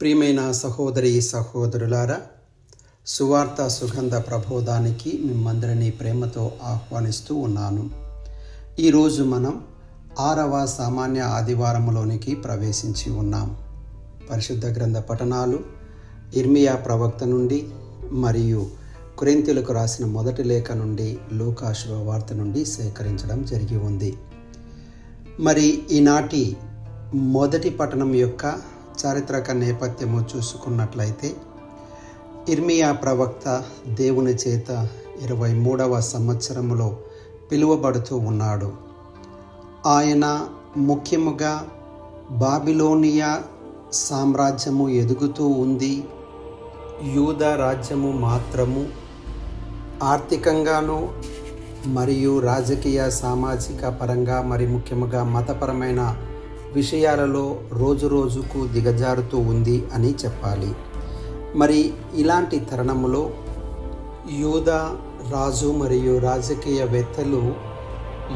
ప్రియమైన సహోదరి సహోదరులారా సువార్త సుగంధ ప్రబోధానికి మిమ్మందరినీ ప్రేమతో ఆహ్వానిస్తూ ఉన్నాను. ఈరోజు మనం ఆరవ సామాన్య ఆదివారంలోనికి ప్రవేశించి ఉన్నాం. పరిశుద్ధ గ్రంథ పఠనాలు ఇర్మియా ప్రవక్త నుండి మరియు కురెంతులకు రాసిన మొదటి లేఖ నుండి లూకా వార్త నుండి సేకరించడం జరిగి ఉంది. మరి ఈనాటి మొదటి పట్టణం యొక్క చారిత్రక నేపథ్యము చూసుకున్నట్లయితే ఇర్మియా ప్రవక్త దేవుని చేత ఇరవై మూడవ సంవత్సరములో పిలువబడుతూ ఉన్నాడు. ఆయన ముఖ్యముగా బాబిలోనియా సామ్రాజ్యము ఎదుగుతూ ఉంది యూద రాజ్యము మాత్రము ఆర్థికంగాను మరియు రాజకీయ సామాజిక పరంగా మరి ముఖ్యముగా మతపరమైన విషయాలలో రోజు రోజుకు దిగజారుతూ ఉంది అని చెప్పాలి. మరి ఇలాంటి తరుణములో యూద రాజు మరియు రాజకీయవేత్తలు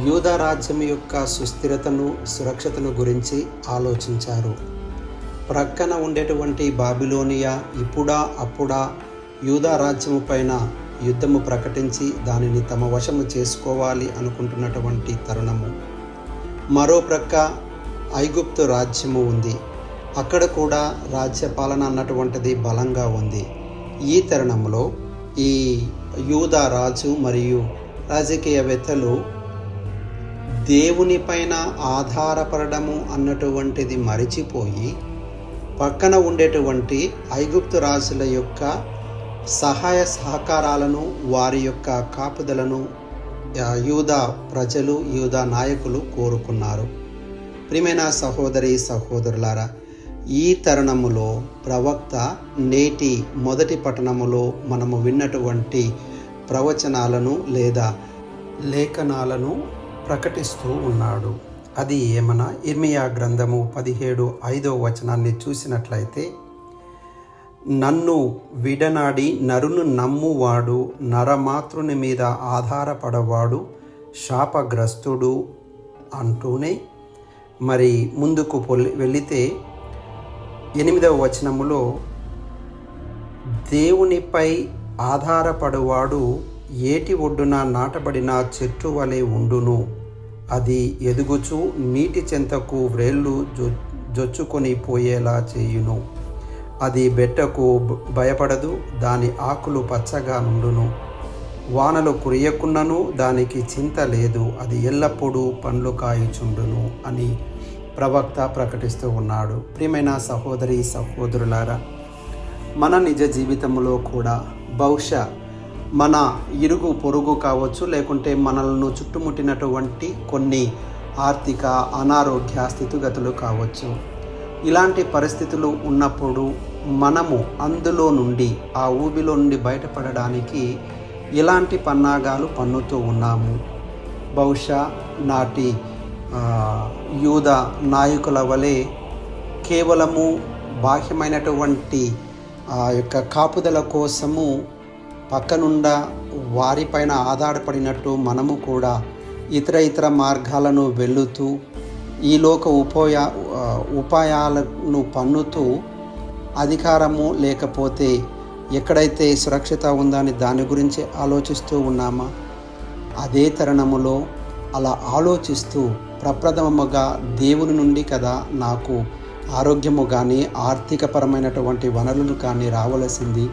యూద రాజ్యం యొక్క సుస్థిరతను సురక్షతను గురించి ఆలోచించారు. ప్రక్కన ఉండేటువంటి బాబిలోనియా ఇప్పుడా అప్పుడా యూదా రాజ్యము పైన యుద్ధము ప్రకటించి దానిని తమ వశము చేసుకోవాలి అనుకుంటున్నటువంటి తరుణము. మరో ప్రక్క ఐగుప్తు రాజ్యము ఉంది. అక్కడ కూడా రాజ్య పాలన అన్నటువంటిది బలంగా ఉంది. ఈ తరుణంలో ఈ యూదా రాజు మరియు రాజకీయవేత్తలు దేవుని పైన ఆధారపడము అన్నటువంటిది మరిచిపోయి పక్కన ఉండేటువంటి ఐగుప్తు రాజుల యొక్క సహాయ సహకారాలను వారి యొక్క కాపుదలను యూదా ప్రజలు యూదా నాయకులు కోరుకున్నారు. ప్రియమైన సహోదరి సహోదరులారా ఈ తరుణములో ప్రవక్త నేటి మొదటి పట్టణములో మనము విన్నటువంటి ప్రవచనాలను లేదా లేఖనాలను ప్రకటిస్తూ ఉన్నాడు. అది ఏమన్నా ఇర్మియా గ్రంథము పదిహేడు ఐదో వచనాన్ని చూసినట్లయితే నన్ను విడనాడి నరును నమ్మువాడు నరమాతృని మీద ఆధారపడవాడు శాపగ్రస్తుడు అంటూనే మరి ముందుకు వెళితే ఎనిమిదవ వచనములో దేవునిపై ఆధారపడువాడు ఏటి ఒడ్డున నాటబడిన చెట్టు వలె ఉండును. అది ఎదుగుచు నీటి చెంతకు వ్రేళ్ళు జొ జొచ్చుకొని పోయేలా చేయును. అది బెట్టకు భయపడదు దాని ఆకులు పచ్చగా నుండును. వానలు కురియకున్నను దానికి చింత లేదు అది ఎల్లప్పుడూ పండ్లు కాయిచుండును అని ప్రవక్త ప్రకటిస్తూ ఉన్నాడు. ప్రియమైన సహోదరి సహోదరులారా మన నిజ జీవితంలో కూడా బహుశా మన ఇరుగు పొరుగు కావచ్చు లేకుంటే మనల్ని చుట్టుముట్టినటువంటి కొన్ని ఆర్థిక అనారోగ్య స్థితిగతులు కావచ్చు. ఇలాంటి పరిస్థితులు ఉన్నప్పుడు మనము అందులో నుండి ఆ ఊబిలో నుండి బయటపడడానికి ఇలాంటి పన్నాగాలు పన్నుతూ ఉన్నాము. బహుశా నాటి యూద నాయకుల వలె కేవలము బాహ్యమైనటువంటి ఆ యొక్క కాపుదల కోసము పక్కనుండ వారిపైన ఆధారపడినట్టు మనము కూడా ఇతర ఇతర మార్గాలను వెళుతూ ఈ లోక ఉపాయ ఉపాయాలను పన్నుతూ అధికారము లేకపోతే ఎక్కడైతే సురక్షిత ఉందని దాని గురించి ఆలోచిస్తూ ఉన్నామా? అదే తరుణములో అలా ఆలోచిస్తూ ప్రప్రథమముగా దేవుని నుండి కదా నాకు ఆరోగ్యము కానీ ఆర్థికపరమైనటువంటి వనరులు కానీ రావలసింది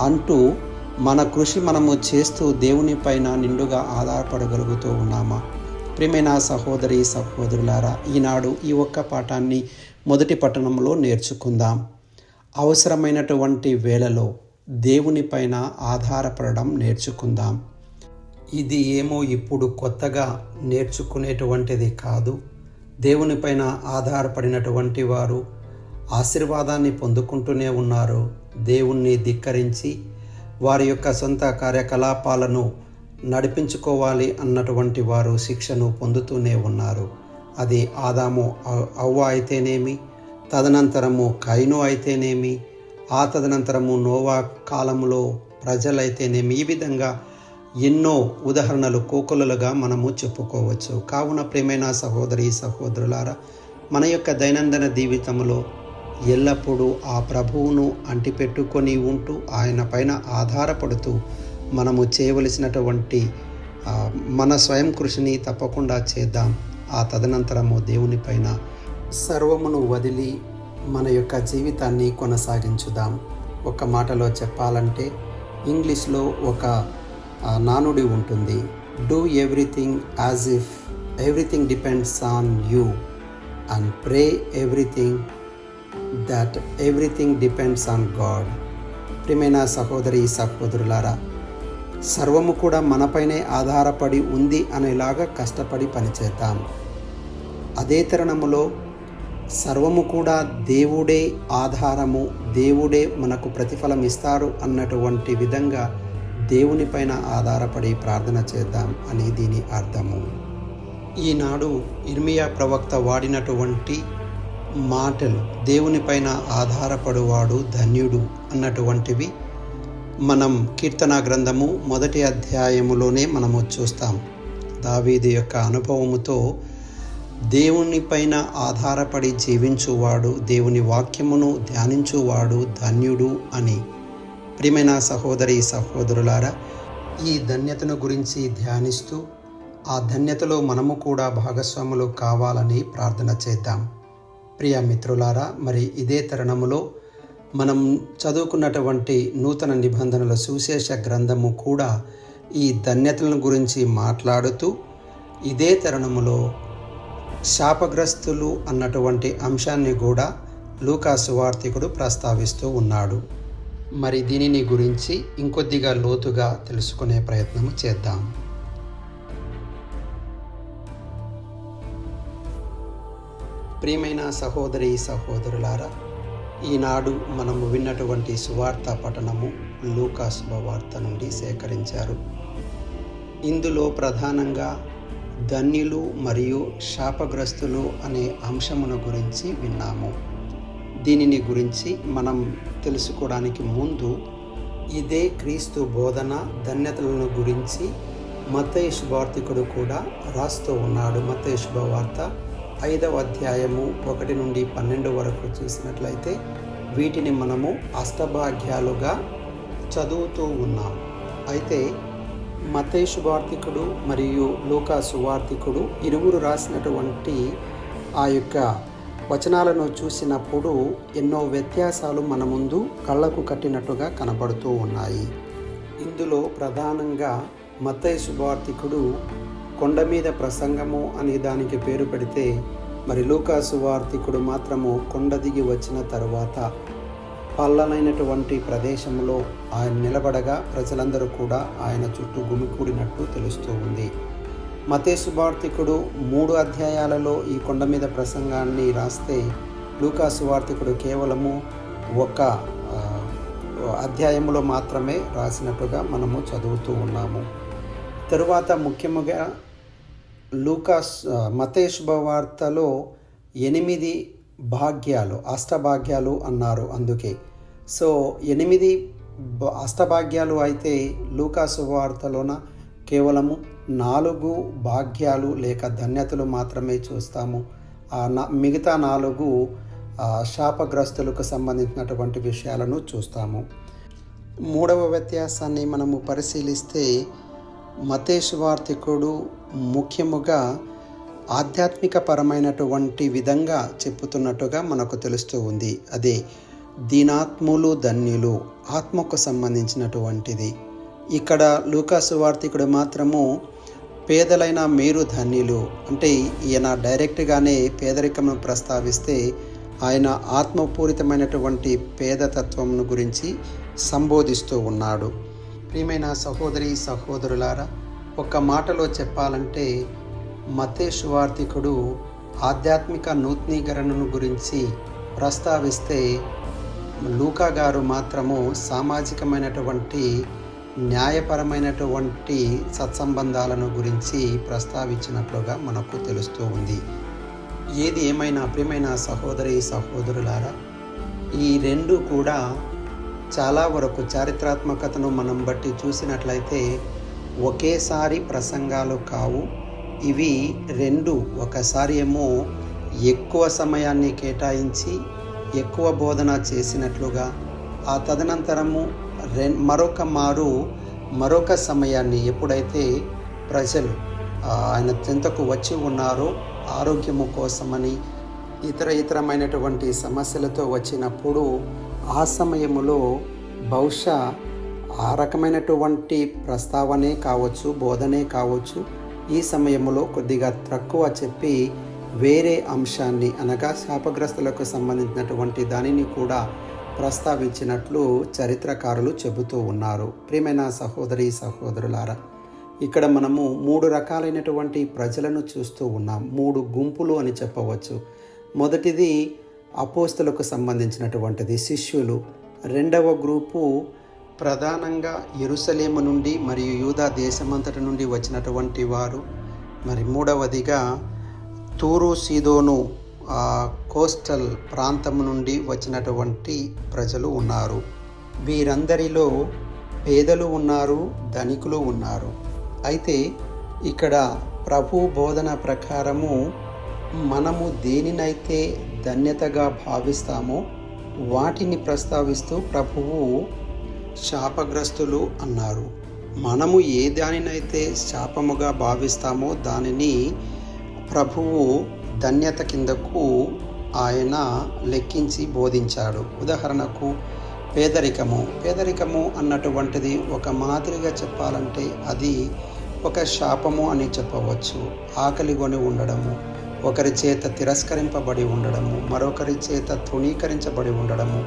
అంటూ మన కృషి మనము చేస్తూ దేవుని పైన నిండుగా ఆధారపడగలుగుతూ ఉన్నామా? ప్రియమైన సహోదరి సహోదరులారా ఈనాడు ఈ ఒక్క పాఠాన్ని మొదటి పట్టణంలో నేర్చుకుందాం. అవసరమైనటువంటి వేళలో దేవునిపైన ఆధారపడడం నేర్చుకుందాం. ఇది ఏమో ఇప్పుడు కొత్తగా నేర్చుకునేటువంటిది కాదు. దేవునిపైన ఆధారపడినటువంటి వారు ఆశీర్వాదాన్ని పొందుకుంటూనే ఉన్నారు. దేవుణ్ణి ధిక్కరించి వారి యొక్క సొంత కార్యకలాపాలను నడిపించుకోవాలి అన్నటువంటి వారు శిక్షను పొందుతూనే ఉన్నారు. అది ఆదాము అవ్వ అయితేనేమి తదనంతరము కైను అయితేనేమి ఆ తదనంతరము నోవా కాలంలో ప్రజలైతేనేమి ఈ విధంగా ఎన్నో ఉదాహరణలు కోకొలలుగా మనము చెప్పుకోవచ్చు. కావున ప్రేమైన సహోదరి సహోదరులారా మన యొక్క దైనందిన జీవితంలో ఎల్లప్పుడూ ఆ ప్రభువును అంటిపెట్టుకొని ఉంటూ ఆయన పైన ఆధారపడుతూ మనము చేయవలసినటువంటి మన స్వయం కృషిని తప్పకుండా చేద్దాం. ఆ తదనంతరము దేవునిపైన సర్వమును వదిలి మన యొక్క జీవితాన్ని కొనసాగించుదాం. ఒక మాటలో చెప్పాలంటే ఇంగ్లీష్లో ఒక నానుడి ఉంటుంది. Do everything as if everything depends on you and pray everything that everything depends on God ప్రియమైన సహోదరి సహోదరులారా సర్వము కూడా మనపైనే ఆధారపడి ఉంది అనేలాగా కష్టపడి పనిచేద్దాం. అదే తరుణములో సర్వము కూడా దేవుడే ఆధారము దేవుడే మనకు ప్రతిఫలం ఇస్తారు అన్నటువంటి విధంగా దేవునిపైన ఆధారపడి ప్రార్థన చేద్దాం అని దీని అర్థము. ఈనాడు ఇర్మియా ప్రవక్త వాడినటువంటి మాటలు దేవునిపైన ఆధారపడువాడు ధన్యుడు అన్నటువంటివి మనం కీర్తన గ్రంథము మొదటి అధ్యాయములోనే మనము చూస్తాం. దావీది యొక్క అనుభవముతో దేవునిపైన ఆధారపడి జీవించువాడు దేవుని వాక్యమును ధ్యానించువాడు ధన్యుడు అని. ప్రియమైన సహోదరి సహోదరులారా ఈ ధన్యతను గురించి ధ్యానిస్తూ ఆ ధన్యతలో మనము కూడా భాగస్వాములు కావాలని ప్రార్థన చేద్దాం. ప్రియ మిత్రులారా మరి ఇదే తరుణములో మనం చదువుకున్నటువంటి నూతన నిబంధనల సువిశేష గ్రంథము కూడా ఈ ధన్యతలను గురించి మాట్లాడుతూ ఇదే తరుణములో శాపగ్రస్తులు అన్నటువంటి అంశాన్ని కూడా లూకా సువార్థికుడు ప్రస్తావిస్తూ ఉన్నాడు. మరి దీనిని గురించి ఇంకొద్దిగా లోతుగా తెలుసుకునే ప్రయత్నం చేద్దాం. ప్రియమైన సహోదరి సహోదరులారా ఈనాడు మనము విన్నటువంటి సువార్త పఠనము లూకా శుభవార్త నుండి సేకరించారు. ఇందులో ప్రధానంగా ధన్యులు మరియు శాపగ్రస్తులు అనే అంశమును గురించి విన్నాము. దీనిని గురించి మనం తెలుసుకోవడానికి ముందు ఇదే క్రీస్తు బోధన ధన్యతలను గురించి మత్తయి శుభార్తికుడు కూడా రాస్తూ ఉన్నాడు. మత్తయి శుభవార్త ఐదవ అధ్యాయము ఒకటి నుండి పన్నెండు వరకు చూసినట్లయితే వీటిని మనము అష్టభాగ్యాలుగా చదువుతూ ఉన్నాం. అయితే మతేష్ వార్తికుడు మరియు లూకా సువార్థికుడు ఇరువురు రాసినటువంటి ఆ యొక్క వచనాలను చూసినప్పుడు ఎన్నో వ్యత్యాసాలు మన ముందు కళ్ళకు కట్టినట్టుగా కనబడుతూ ఉన్నాయి. ఇందులో ప్రధానంగా మతయ సువార్థికుడు కొండ మీద ప్రసంగము అనే దానికి పేరు పెడితే మరి లూకా సువార్థికుడు మాత్రము కొండ దిగి వచ్చిన తరువాత పల్లనైనటువంటి ప్రదేశంలో ఆయన నిలబడగా ప్రజలందరూ కూడా ఆయన చుట్టూ గుమికూడినట్టు తెలుస్తూ ఉంది. మతే వార్తికుడు మూడు అధ్యాయాలలో ఈ కొండ మీద ప్రసంగాన్ని రాస్తే లూకా వార్తికుడు కేవలము ఒక అధ్యాయంలో మాత్రమే రాసినట్టుగా మనము చదువుతూ ఉన్నాము. తరువాత ముఖ్యముగా లూకాస్ మతే శుభవార్తలో ఎనిమిది భాగ్యాలు అష్టభాగ్యాలు అన్నారు అందుకే. సో ఎనిమిది అష్టభాగ్యాలు అయితే లూకా శుభవార్తలోన కేవలము నాలుగు భాగ్యాలు లేక ధన్యతలు మాత్రమే చూస్తాము. ఆ మిగతా నాలుగు శాపగ్రస్తులకు సంబంధించినటువంటి విషయాలను చూస్తాము. మూడవ వ్యత్యాసాన్ని మనము పరిశీలిస్తే మతేశ్వార్థికుడు ముఖ్యముగా ఆధ్యాత్మిక పరమైనటువంటి విధంగా చెప్పుతున్నట్టుగా మనకు తెలుస్తూ ఉంది. అదే దీనాత్ములు ధన్యులు ఆత్మకు సంబంధించినటువంటిది. ఇక్కడ లూకాసు వార్తికుడు మాత్రము పేదలైన మీరు ధన్యులు. అంటే ఈయన డైరెక్ట్గానే పేదరికమును ప్రస్తావిస్తే ఆయన ఆత్మపూరితమైనటువంటి పేదతత్వమును గురించి సంబోధిస్తూ ఉన్నాడు. ప్రియమైన సహోదరి సహోదరులారా ఒక మాటలో చెప్పాలంటే మతే సువార్థికుడు ఆధ్యాత్మిక నూతనీకరణను గురించి ప్రస్తావిస్తే లూకా గారు మాత్రము సామాజికమైనటువంటి న్యాయపరమైనటువంటి సత్సంబంధాలను గురించి ప్రస్తావించినట్లుగా మనకు తెలుస్తూ ఉంది. ఏది ఏమైనా ప్రియమైన సహోదరి సహోదరులారా ఈ రెండు కూడా చాలా వరకు చారిత్రాత్మకతను మనం బట్టి చూసినట్లయితే ఒకేసారి ప్రసంగాలు కావు. ఇవి రెండు ఒకసారి ఏమో ఎక్కువ సమయాన్ని కేటాయించి ఎక్కువ బోధన చేసినట్లుగా ఆ తదనంతరము రె మరొక మారు మరొక సమయాన్ని ఎప్పుడైతే ప్రజలు ఆయన చెంతకు వచ్చి ఉన్నారో ఆరోగ్యము కోసమని ఇతర ఇతరమైనటువంటి సమస్యలతో వచ్చినప్పుడు ఆ సమయములో బహుశా ఆ రకమైనటువంటి ప్రస్తావనే కావచ్చు బోధనే కావచ్చు ఈ సమయంలో కొద్దిగా తక్కువ చెప్పి వేరే అంశాన్ని అనగా శాపగ్రస్తులకు సంబంధించినటువంటి దానిని కూడా ప్రస్తావించినట్లు చరిత్రకారులు చెబుతూ ఉన్నారు. ప్రియమైన సహోదరి సహోదరులారా ఇక్కడ మనము మూడు రకాలైనటువంటి ప్రజలను చూస్తూ ఉన్నాం. మూడు గుంపులు అని చెప్పవచ్చు. మొదటిది అపోస్తులకు సంబంధించినటువంటిది. శిష్యులు. రెండవ గ్రూపు ప్రధానంగా ఎరుసలేము నుండి మరియు యూదా దేశమంతటి నుండి వచ్చినటువంటి వారు. మరి మూడవదిగా తూరు సీదోను కోస్టల్ ప్రాంతం నుండి వచ్చినటువంటి ప్రజలు ఉన్నారు. వీరందరిలో పేదలు ఉన్నారు ధనికులు ఉన్నారు. అయితే ఇక్కడ ప్రభు బోధన ప్రకారము మనము దేనినైతే ధన్యతగా భావిస్తామో వాటిని ప్రస్తావిస్తూ ప్రభువు శాపగ్రస్తులు అన్నారు. మనము ఏ దానినైతే శాపముగా భావిస్తామో దానిని ప్రభువు ధన్యత కిందకు ఆయన లెక్కించి బోధించాడు. ఉదాహరణకు పేదరికము. పేదరికము అన్నటువంటిది ఒక మాదిరిగా చెప్పాలంటే అది ఒక శాపము అని చెప్పవచ్చు. ఆకలిగొని ఉండడము ఒకరి చేత తిరస్కరింపబడి ఉండడము మరొకరి చేత తృణీకరించబడి ఉండడము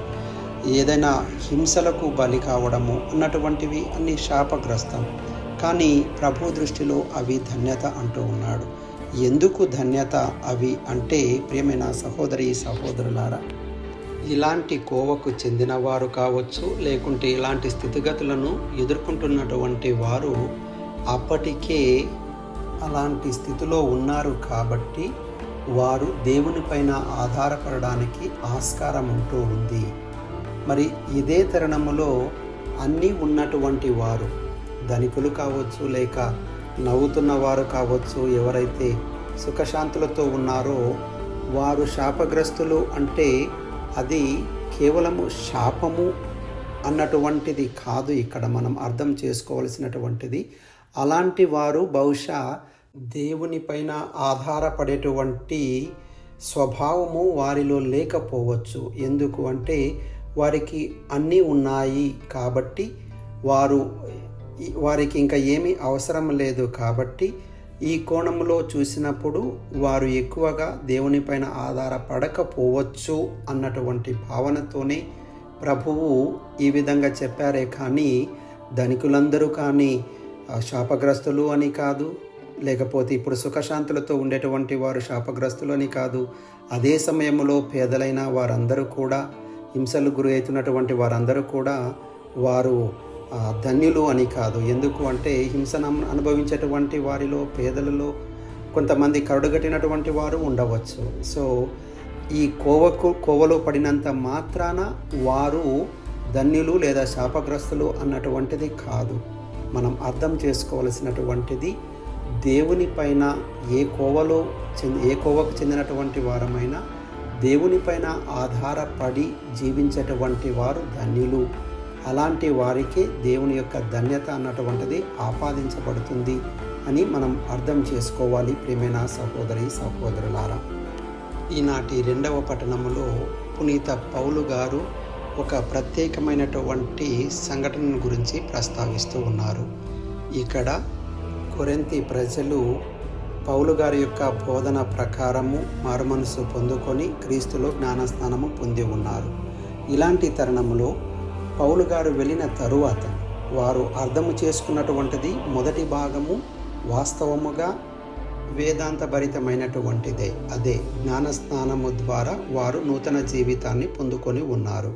ఏదైనా హింసలకు బలి కావడము అన్నటువంటివి అన్ని శాపగ్రస్తం. కానీ ప్రభు దృష్టిలో అవి ధన్యత అంటూ ఉన్నాడు. ఎందుకు ధన్యత అవి అంటే ప్రియమైన సహోదరి సహోదరులారా? ఇలాంటి కోవకు చెందినవారు కావచ్చు లేకుంటే ఇలాంటి స్థితిగతులను ఎదుర్కొంటున్నటువంటి వారు అప్పటికే అలాంటి స్థితిలో ఉన్నారు కాబట్టి వారు దేవునిపైన ఆధారపడడానికి ఆస్కారం ఉంటూ ఉంది. మరి ఇదే తరుణములో అన్నీ ఉన్నటువంటి వారు ధనికులు కావచ్చు లేక నవ్వుతున్న వారు కావచ్చు ఎవరైతే సుఖశాంతులతో ఉన్నారో వారు శాపగ్రస్తులు అంటే అది కేవలము శాపము అన్నటువంటిది కాదు ఇక్కడ మనం అర్థం చేసుకోవలసినటువంటిది. అలాంటి వారు బహుశా దేవునిపైన ఆధారపడేటువంటి స్వభావము వారిలో లేకపోవచ్చు. ఎందుకు అంటే వారికి అన్నీ ఉన్నాయి కాబట్టి వారు వారికి ఇంకా ఏమీ అవసరం లేదు కాబట్టి ఈ కోణంలో చూసినప్పుడు వారు ఎక్కువగా దేవునిపైన ఆధారపడకపోవచ్చు అన్నటువంటి భావనతోనే ప్రభువు ఈ విధంగా చెప్పారే కానీ ధనికులందరూ కానీ శాపగ్రస్తులు అని కాదు లేకపోతే ఇప్పుడు సుఖశాంతులతో ఉండేటువంటి వారు శాపగ్రస్తులు అని కాదు అదే సమయంలో పేదలైన వారందరూ కూడా హింసలు గురి అవుతున్నటువంటి వారందరూ కూడా వారు ధన్యులు అని కాదు. ఎందుకు అంటే హింసను అనుభవించేటువంటి వారిలో పేదలలో కొంతమంది కరుడుగట్టినటువంటి వారు ఉండవచ్చు. సో ఈ కోవకు కోవలో పడినంత మాత్రాన వారు ధన్యులు లేదా శాపగ్రస్తులు అన్నటువంటిది కాదు. మనం అర్థం చేసుకోవలసినటువంటిది దేవుని పైన ఏ కోవలో చెంది ఏ కోవకు చెందినటువంటి వారమైనా దేవునిపైన ఆధారపడి జీవించేటువంటి వారు ధన్యులు. అలాంటి వారికి దేవుని యొక్క ధన్యత అన్నటువంటిది ఆపాదించబడుతుంది అని మనం అర్థం చేసుకోవాలి ప్రేమైన సహోదరి సహోదరులారా. ఈనాటి రెండవ పట్టణములో పునీత పౌలు గారు ఒక ప్రత్యేకమైనటువంటి సంఘటన గురించి ప్రస్తావిస్తూ ఉన్నారు. ఇక్కడ కొరెంతి ప్రజలు పౌలు గారి యొక్క బోధన ప్రకారము మారుమనసు పొందుకొని క్రీస్తులో జ్ఞానస్నానము పొంది ఉన్నారు. ఇలాంటి తరుణంలో పౌలు గారు వెళ్ళిన తరువాత వారు అర్థము చేసుకున్నటువంటిది మొదటి భాగము వాస్తవముగా వేదాంతభరితమైనటువంటిదే. అదే జ్ఞానస్నానము ద్వారా వారు నూతన జీవితాన్ని పొందుకొని ఉన్నారు.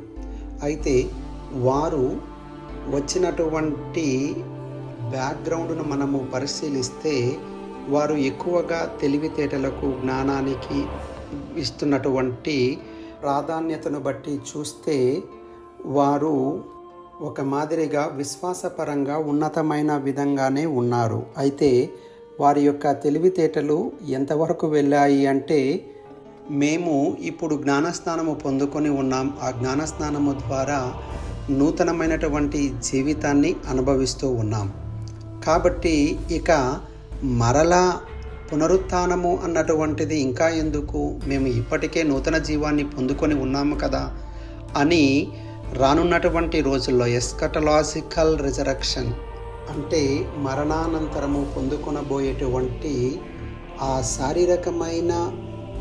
అయితే వారు వచ్చినటువంటి బ్యాక్గ్రౌండ్ను మనము పరిశీలిస్తే వారు ఎక్కువగా తెలివితేటలకు జ్ఞానానికి ఇస్తున్నటువంటి ప్రాధాన్యతను బట్టి చూస్తే వారు ఒక మాదిరిగా విశ్వాసపరంగా ఉన్నతమైన విధంగానే ఉన్నారు. అయితే వారి యొక్క తెలివితేటలు ఎంతవరకు వెళ్ళాయి అంటే మేము ఇప్పుడు జ్ఞానస్నానము పొందుకొని ఉన్నాం. ఆ జ్ఞానస్నానము ద్వారా నూతనమైనటువంటి జీవితాన్ని అనుభవిస్తూ ఉన్నాం. కాబట్టి ఇక మరలా పునరుత్నము అన్నటువంటిది ఇంకా ఎందుకు? మేము ఇప్పటికే నూతన జీవాన్ని పొందుకొని ఉన్నాము కదా అని రానున్నటువంటి రోజుల్లో ఎస్కటలాజికల్ రిజరక్షన్ అంటే మరణానంతరము పొందుకొనబోయేటువంటి ఆ శారీరకమైన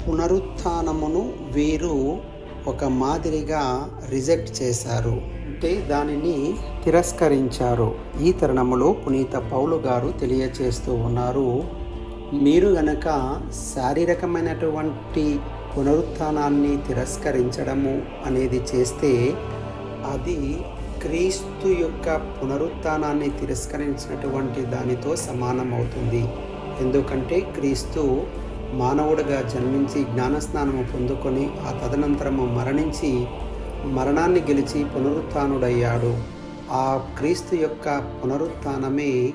పునరుత్నమును వీరు ఒక మాదిరిగా రిజెక్ట్ చేశారు. అంటే దానిని తిరస్కరించారు. ఈ తరుణములో పునీత పౌలు గారు తెలియచేస్తూ ఉన్నారు మీరు గనక శారీరకమైనటువంటి పునరుత్నాన్ని తిరస్కరించడము అనేది చేస్తే అది క్రీస్తు యొక్క పునరుత్నాన్ని తిరస్కరించినటువంటి దానితో సమానమవుతుంది. ఎందుకంటే క్రీస్తు మానవుడిగా జన్మించి జ్ఞానస్నానము పొందుకొని ఆ తదనంతరము మరణించి మరణాన్ని గెలిచి పునరుత్నుడయ్యాడు ఆ క్రీస్తు యొక్క పునరుత్నమే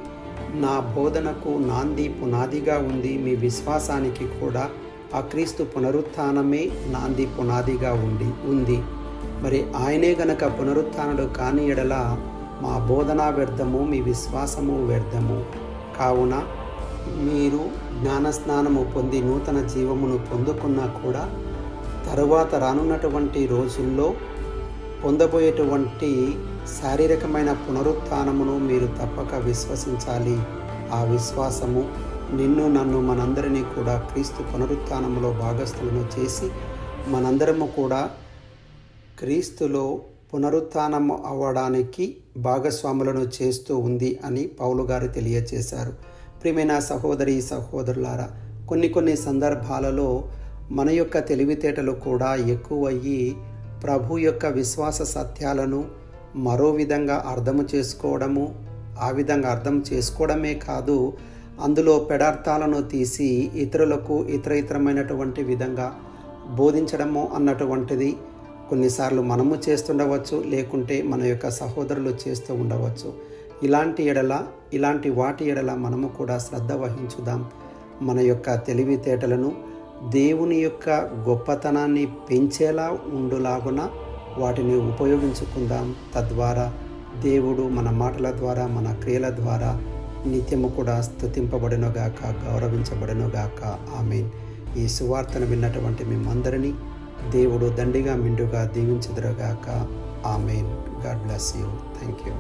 నా బోధనకు నాంది పునాదిగా ఉంది. మీ విశ్వాసానికి కూడా ఆ క్రీస్తు పునరుత్నమే నాంది పునాదిగా ఉండి ఉంది. మరి ఆయనే గనక పునరుత్నుడు కాని ఎడల మా బోధన వ్యర్థము మీ విశ్వాసము వ్యర్థము. కావున మీరు జ్ఞానస్నానము పొంది నూతన జీవమును పొందుకున్నా కూడా తరువాత రానున్నటువంటి రోజుల్లో పొందబోయేటువంటి శారీరకమైన పునరుత్నమును మీరు తప్పక విశ్వసించాలి. ఆ విశ్వాసము నిన్ను నన్ను మనందరినీ కూడా క్రీస్తు పునరుత్నములో భాగస్థులను చేసి మనందరము కూడా క్రీస్తులో పునరుత్నము అవ్వడానికి భాగస్వాములను చేస్తూ ఉంది అని పౌలు గారు తెలియచేశారు. ప్రియమైన సహోదరి సహోదరులారా కొన్ని కొన్ని సందర్భాలలో మన యొక్క తెలివితేటలు కూడా ఎక్కువయ్యి ప్రభు యొక్క విశ్వాస సత్యాలను మరో విధంగా అర్థము చేసుకోవడము ఆ విధంగా అర్థం చేసుకోవడమే కాదు అందులో పెడార్థాలను తీసి ఇతరులకు ఇతర ఇతరమైనటువంటి విధంగా బోధించడము అన్నటువంటిది కొన్నిసార్లు మనము చేస్తుండవచ్చు లేకుంటే మన యొక్క సహోదరులు చేస్తూ ఉండవచ్చు. ఇలాంటి ఎడల ఇలాంటి వాటి ఎడల మనము కూడా శ్రద్ధ వహించుదాం. మన యొక్క తెలివితేటలను దేవుని యొక్క గొప్పతనాన్ని పెంచేలా ఉండులాగున వాటిని ఉపయోగించుకుందాం. తద్వారా దేవుడు మన మాటల ద్వారా మన క్రియల ద్వారా నిత్యము కూడా స్థుతింపబడినగాక గౌరవించబడినగాక. ఆమెన్. ఈ సువార్తను విన్నటువంటి మేమందరినీ దేవుడు దండిగా మిండుగా దీవించదురుగాక. Amen. God bless you. Thank you